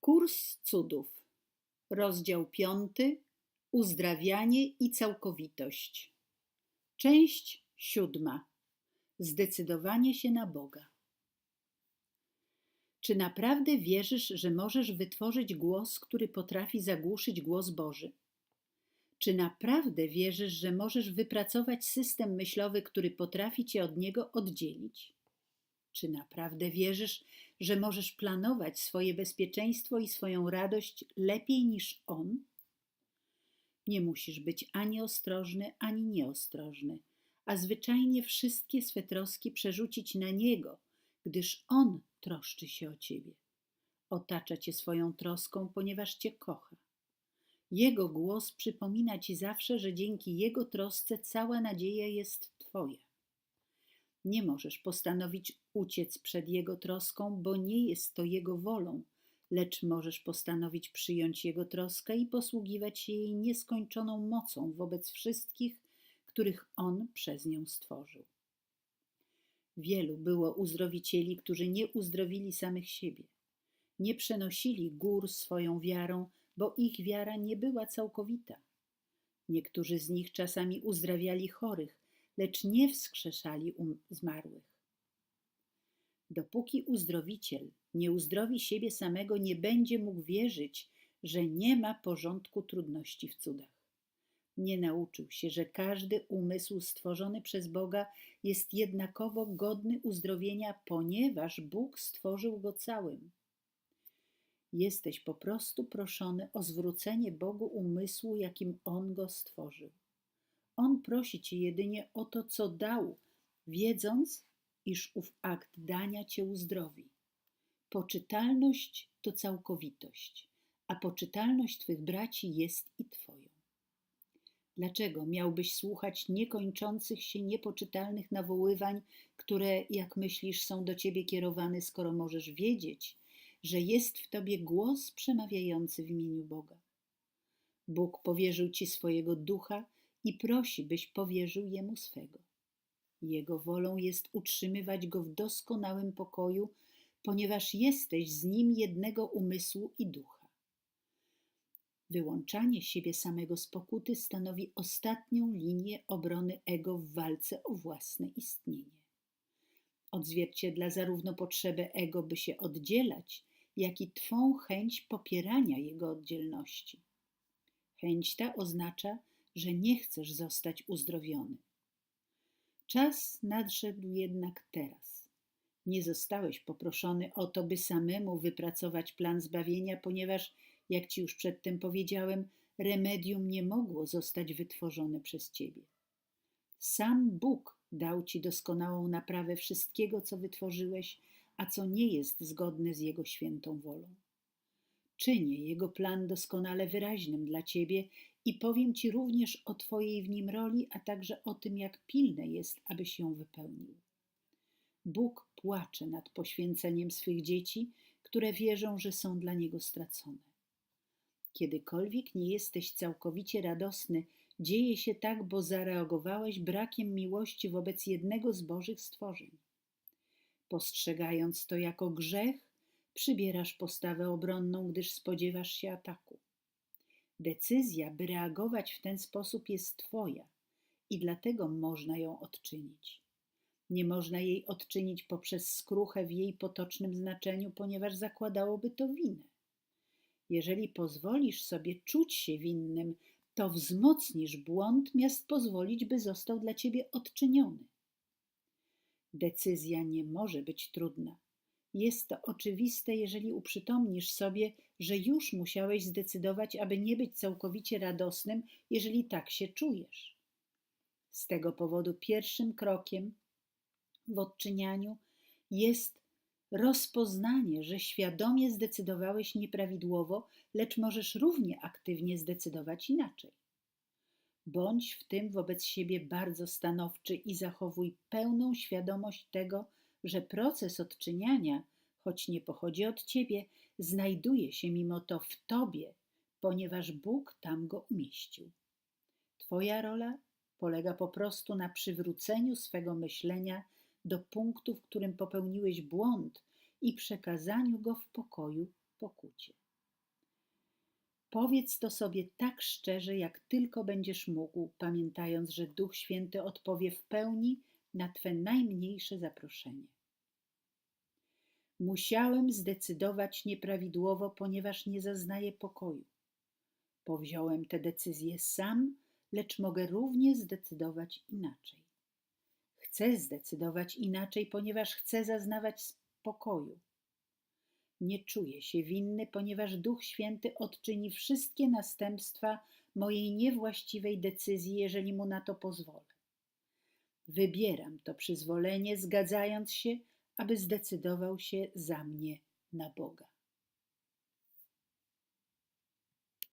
Kurs cudów. Rozdział piąty. Uzdrawianie i całkowitość. Część siódma. Zdecydowanie się na Boga. Czy naprawdę wierzysz, że możesz wytworzyć głos, który potrafi zagłuszyć głos Boży? Czy naprawdę wierzysz, że możesz wypracować system myślowy, który potrafi cię od niego oddzielić? Czy naprawdę wierzysz, że możesz planować swoje bezpieczeństwo i swoją radość lepiej niż on? Nie musisz być ani ostrożny, ani nieostrożny, a zwyczajnie wszystkie swe troski przerzucić na niego, gdyż on troszczy się o ciebie. Otacza cię swoją troską, ponieważ cię kocha. Jego głos przypomina ci zawsze, że dzięki jego trosce cała nadzieja jest twoja. Nie możesz postanowić uciec przed Jego troską, bo nie jest to Jego wolą, lecz możesz postanowić przyjąć Jego troskę i posługiwać się jej nieskończoną mocą wobec wszystkich, których On przez nią stworzył. Wielu było uzdrowicieli, którzy nie uzdrowili samych siebie. Nie przenosili gór swoją wiarą, bo ich wiara nie była całkowita. Niektórzy z nich czasami uzdrawiali chorych, lecz nie wskrzeszali zmarłych. Dopóki uzdrowiciel nie uzdrowi siebie samego, nie będzie mógł wierzyć, że nie ma porządku trudności w cudach. Nie nauczył się, że każdy umysł stworzony przez Boga jest jednakowo godny uzdrowienia, ponieważ Bóg stworzył go całym. Jesteś po prostu proszony o zwrócenie Bogu umysłu, jakim On go stworzył. On prosi cię jedynie o to, co dał, wiedząc, iż ów akt dania cię uzdrowi. Poczytalność to całkowitość, a poczytalność twych braci jest i twoją. Dlaczego miałbyś słuchać niekończących się niepoczytalnych nawoływań, które, jak myślisz, są do ciebie kierowane, skoro możesz wiedzieć, że jest w tobie głos przemawiający w imieniu Boga? Bóg powierzył ci swojego ducha i prosi, byś powierzył jemu swego. Jego wolą jest utrzymywać go w doskonałym pokoju, ponieważ jesteś z nim jednego umysłu i ducha. Wyłączanie siebie samego z pokuty stanowi ostatnią linię obrony ego w walce o własne istnienie. Odzwierciedla zarówno potrzebę ego, by się oddzielać, jak i twą chęć popierania jego oddzielności. Chęć ta oznacza, że nie chcesz zostać uzdrowiony. Czas nadszedł jednak teraz. Nie zostałeś poproszony o to, by samemu wypracować plan zbawienia, ponieważ, jak ci już przedtem powiedziałem, remedium nie mogło zostać wytworzone przez ciebie. Sam Bóg dał ci doskonałą naprawę wszystkiego, co wytworzyłeś, a co nie jest zgodne z Jego świętą wolą. Czynię Jego plan doskonale wyraźnym dla Ciebie i powiem Ci również o Twojej w nim roli, a także o tym, jak pilne jest, abyś ją wypełnił. Bóg płacze nad poświęceniem swych dzieci, które wierzą, że są dla Niego stracone. Kiedykolwiek nie jesteś całkowicie radosny, dzieje się tak, bo zareagowałeś brakiem miłości wobec jednego z Bożych stworzeń. Postrzegając to jako grzech, przybierasz postawę obronną, gdyż spodziewasz się ataku. Decyzja, by reagować w ten sposób, jest Twoja i dlatego można ją odczynić. Nie można jej odczynić poprzez skruchę w jej potocznym znaczeniu, ponieważ zakładałoby to winę. Jeżeli pozwolisz sobie czuć się winnym, to wzmocnisz błąd, miast pozwolić, by został dla ciebie odczyniony. Decyzja nie może być trudna. Jest to oczywiste, jeżeli uprzytomnisz sobie, że już musiałeś zdecydować, aby nie być całkowicie radosnym, jeżeli tak się czujesz. Z tego powodu pierwszym krokiem w odczynianiu jest rozpoznanie, że świadomie zdecydowałeś nieprawidłowo, lecz możesz równie aktywnie zdecydować inaczej. Bądź w tym wobec siebie bardzo stanowczy i zachowuj pełną świadomość tego, że proces odczyniania, choć nie pochodzi od ciebie, znajduje się mimo to w tobie, ponieważ Bóg tam go umieścił. Twoja rola polega po prostu na przywróceniu swego myślenia do punktu, w którym popełniłeś błąd i przekazaniu go w pokoju pokucie. Powiedz to sobie tak szczerze, jak tylko będziesz mógł, pamiętając, że Duch Święty odpowie w pełni na Twe najmniejsze zaproszenie. Musiałem zdecydować nieprawidłowo, ponieważ nie zaznaję pokoju. Powziąłem tę decyzję sam, lecz mogę równie zdecydować inaczej. Chcę zdecydować inaczej, ponieważ chcę zaznawać spokoju. Nie czuję się winny, ponieważ Duch Święty odczyni wszystkie następstwa mojej niewłaściwej decyzji, jeżeli mu na to pozwolę. Wybieram to przyzwolenie, zgadzając się, aby zdecydował się za mnie na Boga.